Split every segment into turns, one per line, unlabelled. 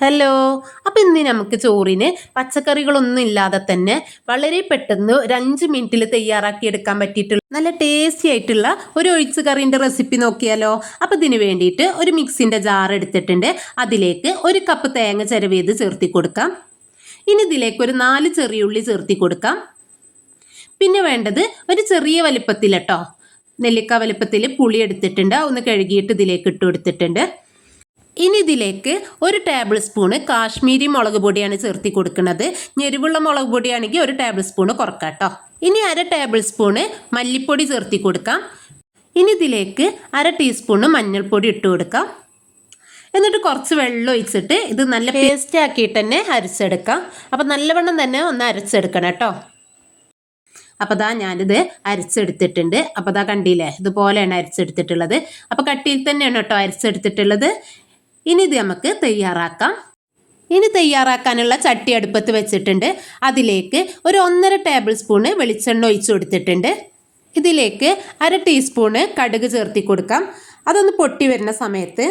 Hello അപ്പം ഇന്ന് നമുക്ക് ചോറിന് പച്ചക്കറികളൊന്നും ഇല്ലാതെ തന്നെ വളരെ പെട്ടെന്ന് ഒരു അഞ്ച് മിനിറ്റിൽ തയ്യാറാക്കി എടുക്കാൻ പറ്റിയിട്ടുള്ള നല്ല ടേസ്റ്റി ആയിട്ടുള്ള ഒരു ഒഴിച്ച് കറീന്റെ റെസിപ്പി നോക്കിയാലോ. അപ്പം ഇതിന് വേണ്ടിയിട്ട് ഒരു മിക്സിന്റെ ജാർ എടുത്തിട്ടുണ്ട്. അതിലേക്ക് ഒരു കപ്പ് തേങ്ങ ചിരവേത് ചേർത്തി കൊടുക്കാം. ഇനി ഇതിലേക്ക് ഒരു നാല് ചെറിയുള്ളി ചേർത്തി കൊടുക്കാം. പിന്നെ വേണ്ടത് ഒരു ചെറിയ വലിപ്പത്തിൽ കേട്ടോ നെല്ലിക്ക വലിപ്പത്തിൽ പുളി എടുത്തിട്ടുണ്ട്. ഒന്ന് കഴുകിയിട്ട് ഇതിലേക്ക് ഇട്ട് കൊടുത്തിട്ടുണ്ട്. ഇനി ഇതിലേക്ക് ഒരു ടേബിൾ സ്പൂണ് കാശ്മീരി മുളക് പൊടിയാണ് ചേർത്തി കൊടുക്കുന്നത്. ഞെരുവുള്ള മുളക് പൊടിയാണെങ്കിൽ ഒരു ടേബിൾ സ്പൂണ് കുറക്കാം കേട്ടോ ഇനി അര ടേബിൾ സ്പൂണ് മല്ലിപ്പൊടി ചേർത്തി കൊടുക്കാം. ഇനി ഇതിലേക്ക് അര ടീസ്പൂണ് മഞ്ഞൾപ്പൊടി ഇട്ട് കൊടുക്കാം. എന്നിട്ട് കുറച്ച് വെള്ളം ഒഴിച്ചിട്ട് ഇത് നല്ല പേസ്റ്റ് ആക്കിയിട്ട് തന്നെ അരച്ചെടുക്കാം. അപ്പം നല്ലവണ്ണം തന്നെ ഒന്ന് അരച്ചെടുക്കണം കേട്ടോ അപ്പോൾ ദാ ഞാനിത് അരച്ചെടുത്തിട്ടുണ്ട്. അപ്പോൾ ദാ കണ്ടില്ലേ? ഇതുപോലെയാണ് അരച്ചെടുത്തിട്ടുള്ളത്. അപ്പോൾ കട്ടിയിൽ തന്നെയാണ് കേട്ടോ അരച്ചെടുത്തിട്ടുള്ളത്. ഇനി ഇത് നമുക്ക് തയ്യാറാക്കാം. ഇനി തയ്യാറാക്കാനുള്ള ചട്ടി അടുപ്പത്ത് വെച്ചിട്ടുണ്ട്. അതിലേക്ക് ഒരു ഒന്നര ടേബിൾ സ്പൂണ് വെളിച്ചെണ്ണ ഒഴിച്ചു കൊടുത്തിട്ടുണ്ട്. ഇതിലേക്ക് അര ടീസ്പൂണ് കടുക് ചേർത്തി കൊടുക്കാം. അതൊന്ന് പൊട്ടി വരുന്ന സമയത്ത്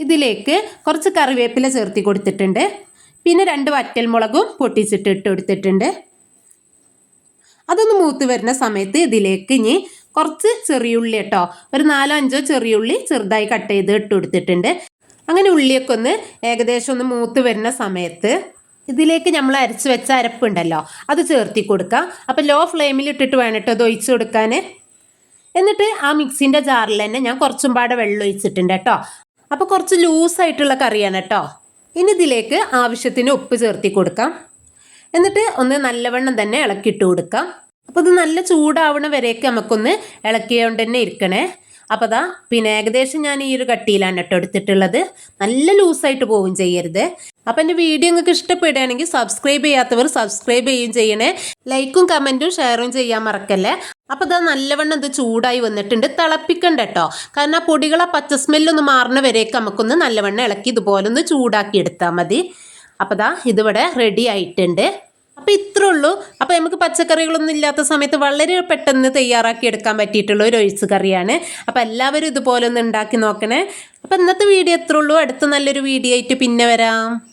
ഇതിലേക്ക് കുറച്ച് കറിവേപ്പില ചേർത്തി കൊടുത്തിട്ടുണ്ട്. പിന്നെ രണ്ട് വറ്റൽമുളകും പൊട്ടിച്ചിട്ട് ഇട്ട് കൊടുത്തിട്ടുണ്ട്. അതൊന്ന് മൂത്ത് വരുന്ന സമയത്ത് ഇതിലേക്ക് ഇനി കുറച്ച് ചെറിയുള്ളി കേട്ടോ. ഒരു നാലോ അഞ്ചോ ചെറിയുള്ളി ചെറുതായി കട്ട് ചെയ്ത് ഇട്ട് കൊടുത്തിട്ടുണ്ട്. അങ്ങനെ ഉള്ളിയൊക്കെ ഒന്ന് ഏകദേശം ഒന്ന് മൂത്ത് വരുന്ന സമയത്ത് ഇതിലേക്ക് നമ്മൾ അരച്ച് വെച്ച അരപ്പുണ്ടല്ലോ അത് ചേർത്തി കൊടുക്കാം. അപ്പം ലോ ഫ്ലെയിമിൽ ഇട്ടിട്ട് വേണം അത് ഒഴിച്ച് കൊടുക്കാൻ എന്നിട്ട് ആ മിക്സിന്റെ ജാറിൽ തന്നെ ഞാൻ കുറച്ചും പാടെ വെള്ളം ഒഴിച്ചിട്ടുണ്ട് കേട്ടോ അപ്പോൾ കുറച്ച് ലൂസായിട്ടുള്ള കറിയാണ് കേട്ടോ ഇനി ഇതിലേക്ക് ആവശ്യത്തിന് ഉപ്പ് ചേർത്തി കൊടുക്കാം. എന്നിട്ട് ഒന്ന് നല്ലവണ്ണം തന്നെ ഇളക്കിയിട്ട് കൊടുക്കാം. അപ്പോൾ ഇത് നല്ല ചൂടാവണ വരെയൊക്കെ നമുക്കൊന്ന് ഇളക്കിയോണ്ട് തന്നെ ഇരിക്കണേ. അപ്പോൾ അതാ പിന്നെ ഏകദേശം ഞാൻ ഈ ഒരു കട്ടിയിലാണ് കേട്ടോ എടുത്തിട്ടുള്ളത്. നല്ല ലൂസായിട്ട് പോവുകയും ചെയ്യരുത്. അപ്പം എന്റെ വീഡിയോ നിങ്ങൾക്ക് ഇഷ്ടപ്പെടുകയാണെങ്കിൽ സബ്സ്ക്രൈബ് ചെയ്യാത്തവർ സബ്സ്ക്രൈബ് ചെയ്യുകയും ചെയ്യണേ. ലൈക്കും കമന്റും ഷെയറും ചെയ്യാൻ മറക്കല്ലേ? അപ്പോൾ ഇതാ നല്ലവണ്ണം ഇത് ചൂടായി വന്നിട്ടുണ്ട്. തിളപ്പിക്കണ്ട കേട്ടോ. കാരണം ആ പൊടികളെ പച്ച സ്മെല്ലൊന്ന് മാറുന്ന വരേക്ക് നമുക്കൊന്ന് നല്ലവണ്ണം ഇളക്കി ഇതുപോലെ ഒന്ന് ചൂടാക്കി എടുത്താൽ മതി. അപ്പോൾ ദാ ഇതിവിടെ റെഡി ആയിട്ടുണ്ട്. അപ്പോൾ ഇത്രേ ഉള്ളൂ. അപ്പോൾ നമുക്ക് പച്ചക്കറികളൊന്നും ഇല്ലാത്ത സമയത്ത് വളരെ പെട്ടെന്ന് തയ്യാറാക്കി എടുക്കാൻ പറ്റിയിട്ടുള്ള ഒരു ഒഴിച്ച് കറിയാണ്. അപ്പോൾ എല്ലാവരും ഇതുപോലെ ഒന്ന് ഉണ്ടാക്കി നോക്കണേ. അപ്പോൾ ഇന്നത്തെ വീഡിയോ എത്ര ഉള്ളൂ. അടുത്ത നല്ലൊരു വീഡിയോ ആയിട്ട് പിന്നെ വരാം.